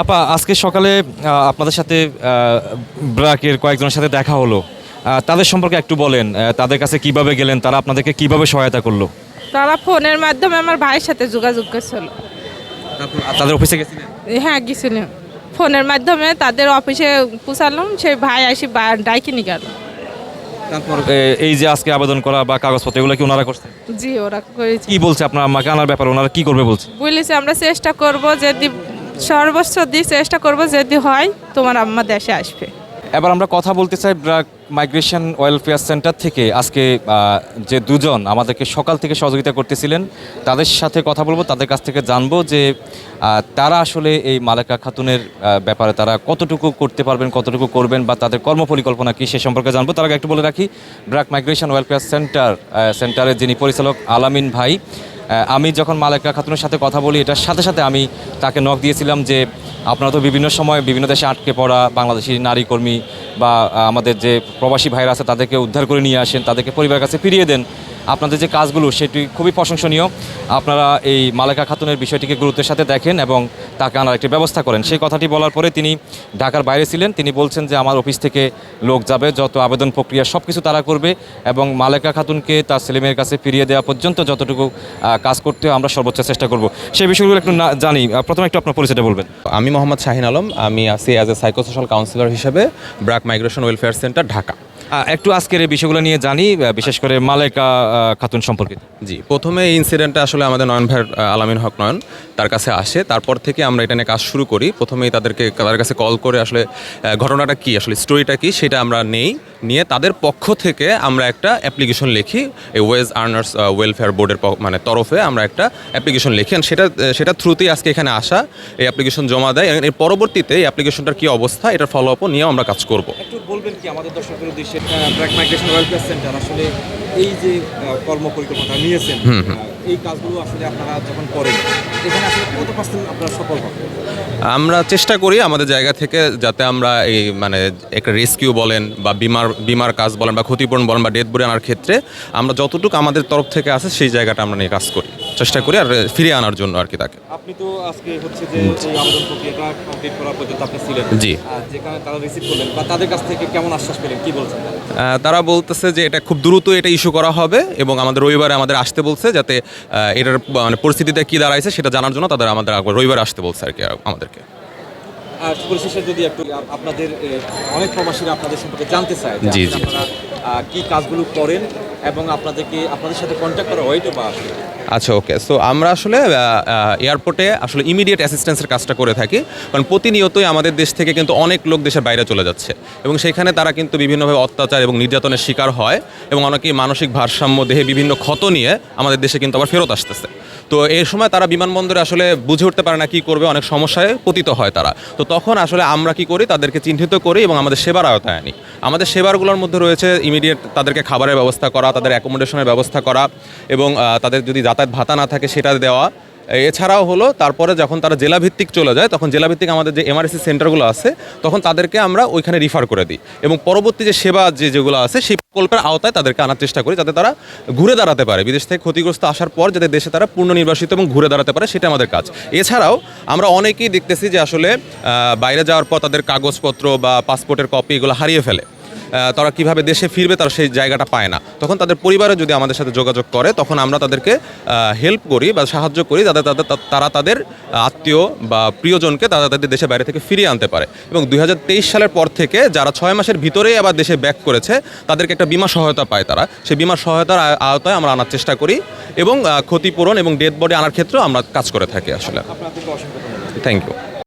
আপা আজকে সকালে আপনাদের সাথে ব্রাকের কয়েকজনের সাথে দেখা হলো। তাদের সম্পর্কে একটু বলেন তাদের কাছে কীভাবে গেলেন তারা আপনাদেরকে কীভাবে সহায়তা করল? তারা ফোনের মাধ্যমে আমার ভাইয়ের সাথে যোগাযোগ করছিল। তাদের অফিসে গেছিলেন? হ্যাঁ গেছিলাম। ফোনের মাধ্যমে তাদের অফিসে পৌঁছালাম সেই ভাই আসি ডাইকে নিয়ে গেল। তারপর এই যে আজকে আবেদন করা বা কাগজপত্র এগুলো কি ওনারা করছে জি ওরা করেছে। কি বলছে আপনার আমাকে আনার ব্যাপারে ওনারা কি করবে বলছে? বলেছে আমরা চেষ্টা করব যদি সর্বোচ্চ দিয়ে চেষ্টা করব যদি হয়, তোমার আম্মা দেশে আসবে। এবার আমরা কথা বলতে চাই ব্রাক মাইগ্রেশন ওয়েলফেয়ার সেন্টার থেকে। আজকে যে দুজন আমাদেরকে সকাল থেকে সহযোগিতা করতেছিলেন, তাদের সাথে কথা বলব, তাদের কাছ থেকে জানব যে তারা আসলে এই মালেকা খাতুনের ব্যাপারে তারা কতটুকু করতে পারবেন, কতটুকু করবেন, বা তাদের কর্মপরিকল্পনা কী সে সম্পর্কে জানব। তার আগে একটু বলে রাখি, ব্রাক মাইগ্রেশন ওয়েলফেয়ার সেন্টার সেন্টারের যিনি পরিচালক আলামিন ভাই আমি যখন মালেকা খাতুনের সাথে কথা বলি, এটার সাথে সাথে আমি তাকে নখ দিয়েছিলাম যে, আপনারা তো বিভিন্ন সময় বিভিন্ন দেশে আটকে পড়া বাংলাদেশি নারী কর্মী বা আমাদের যে প্রবাসী ভাইরা আছে, তাদেরকে উদ্ধার করে নিয়ে আসেন, তাদেরকে পরিবারের কাছে ফিরিয়ে দেন। আপনাদের যে কাজগুলো সেটি খুবই প্রশংসনীয়। আপনারা এই মালেকা খাতুনের বিষয়টিকে গুরুত্বের সাথে দেখেন এবং তাকে আনার একটি ব্যবস্থা করেন। সেই কথাটি বলার পরে তিনি ঢাকার বাইরে ছিলেন। তিনি বলছেন যে, আমার অফিস থেকে লোক যাবে, যত আবেদন প্রক্রিয়া সব কিছু তারা করবে এবং মালেকা খাতুনকে তার ছেলেমেয়ের কাছে ফিরিয়ে দেওয়া পর্যন্ত যতটুকু কাজ করতে আমরা সর্বোচ্চ চেষ্টা করব। সেই বিষয়গুলো একটু জানি। প্রথমে একটু আপনার পরিচয়টা বলবেন। আমি মোহাম্মদ শাহিন আলম। আমি আছি অ্যাজ এ সাইকোসোশ্যাল কাউন্সিলর হিসেবে BRAC migration welfare centre, Dhaka. একটু আজকের এই বিষয়গুলো নিয়ে জানি বিশেষ করে মালেকা খাতুন সম্পর্কে জি প্রথমে এই ইনসিডেন্টটা আসলে আমাদের নয়ন ভাইয়ের আলামিন হক নয়ন তার কাছে আসে। তারপর থেকে আমরা এটা নিয়ে কাজ শুরু করি। প্রথমেই তাদেরকে তাদের কাছে কল করে আসলে ঘটনাটা কি আসলে স্টোরিটা কি সেটা আমরা নেই। নিয়ে তাদের পক্ষ থেকে আমরা একটা অ্যাপ্লিকেশন লিখি এই ওয়েজ আর্নার্স ওয়েলফেয়ার বোর্ডের মানে তরফে আমরা একটা অ্যাপ্লিকেশন লিখি। সেটা সেটা থ্রুতেই আজকে এখানে আসা এই অ্যাপ্লিকেশন জমা দেয়। এর পরবর্তীতে এই অ্যাপ্লিকেশনটার কি অবস্থা এটার ফলো আপও নিয়েও আমরা কাজ করব। একটু বলবেন কি আমাদের দর্শকের উদ্দেশ্যে? ব্র্যাক মাইগ্রেশন ওয়েলফেয়ার সেন্টার আসলে এই যে কর্ম পরিকল্পনা নিয়েছেন এই কাজগুলো আসলে আপনারা যখন করেন এখানে আসলে কত পার্সেন্ট আপনারা সফল হন? আমরা চেষ্টা করি আমাদের জায়গা থেকে যাতে আমরা এই মানে একটা রেস্কিউ বলেন বা বিমার বিমার কাজ বলেন বা ক্ষতিপূরণ বলেন বা ডেথ বলে আনার ক্ষেত্রে আমরা যতটুকু আমাদের তরফ থেকে আছে সেই জায়গাটা আমরা নিয়ে কাজ করি। চেষ্টা করি আর ফিরে আনার জন্য আর কি তাকে আপনি তো আজকে হচ্ছে যে এই আবেদন প্রক্রিয়াটা কমপ্লিট করার পর্যন্ত আপনি ছিলেন জি। যেখানে তারা রিসিভ করলেন বা তাদের কাছ থেকে কেমন আশ্বাস পেলেন কি বলছেন তারা? বলতেছে যে এটা খুব দ্রুত এটা ইস্যু করা হবে এবং আমাদের রবিবারে আমাদের আসতে বলছে যাতে এটার মানে পরিস্থিতিটা কী দাঁড়াইছে সেটা জানার জন্য তাদের আমাদের রবিবারে আসতে বলছে আর কি আমাদেরকে আর পরিশেষে যদি একটু আপনাদের অনেক প্রবাসীরা আপনাদের সম্পর্কে জানতে চায় জি, জি। কি কাজগুলো করেন এবং আপনাদেরকে, আপনাদের সাথে কন্ট্যাক্ট করা হয়তো বা আচ্ছা ওকে। সো আমরা আসলে এয়ারপোর্টে আসলে ইমিডিয়েট অ্যাসিস্ট্যান্সের কাজটা করে থাকি। কারণ প্রতিনিয়তই আমাদের দেশ থেকে কিন্তু অনেক লোক দেশের বাইরে চলে যাচ্ছে। এবং সেখানে তারা কিন্তু বিভিন্নভাবে অত্যাচার এবং নির্যাতনের শিকার হয় এবং অনেকেই মানসিক ভারসাম্য, দেহে বিভিন্ন ক্ষত নিয়ে আমাদের দেশে কিন্তু আবার ফেরত আসতেছে। তো এই সময় তারা বিমানবন্দরে আসলে বুঝে উঠতে পারে না কী করবে, অনেক সমস্যায় পতিত হয় তারা। তো তখন আসলে আমরা কি করি, তাদেরকে চিহ্নিত করি এবং আমাদের সেবার আওতায় আনি। আমাদের সেবারগুলোর মধ্যে রয়েছে ইমিডিয়েট তাদেরকে খাবারের ব্যবস্থা করা তাদের অ্যাকোমোডেশনের ব্যবস্থা করা এবং তাদের যদি যাতায়াত ভাতা না থাকে সেটা দেওয়া। এছাড়াও হলো, তারপরে যখন তারা জেলাভিত্তিক চলে যায়, তখন জেলাভিত্তিক আমাদের যে এমআরসি সেন্টারগুলো আছে, তখন তাদেরকে আমরা ওইখানে রিফার করে দিই। এবং পরবর্তী যে সেবা যে যেগুলো আছে, সেই প্রকল্পের আওতায় তাদেরকে আনার চেষ্টা করি, যাতে তারা ঘুরে দাঁড়াতে পারে। বিদেশ থেকে ক্ষতিগ্রস্ত আসার পর যাতে দেশে তারা পূর্ণ নির্বাসিত এবং ঘুরে দাঁড়াতে পারে, সেটা আমাদের কাজ। এছাড়াও আমরা অনেকেই দেখতেছি যে আসলে বাইরে যাওয়ার পর তাদের কাগজপত্র বা পাসপোর্টের কপি এগুলো হারিয়ে ফেলে। তারা কীভাবে দেশে ফিরবে তারা সেই জায়গাটা পায় না। তখন তাদের পরিবারে যদি আমাদের সাথে যোগাযোগ করে তখন আমরা তাদেরকে হেল্প করি বা সাহায্য করি যাতে তাদের তারা তাদের আত্মীয় বা প্রিয়জনকে তারা তাদের দেশে বাইরে থেকে ফিরিয়ে আনতে পারে। এবং দুই হাজার তেইশ সালের পর থেকে যারা ছয় মাসের ভিতরেই আবার দেশে ব্যাক করেছে তাদেরকে একটা বিমা সহায়তা পায় তারা। সেই বিমা সহায়তার আওতায় আমরা আনার চেষ্টা করি এবং ক্ষতিপূরণ এবং ডেথ বডি আনার ক্ষেত্রেও আমরা কাজ করে থাকি আসলে। Thank you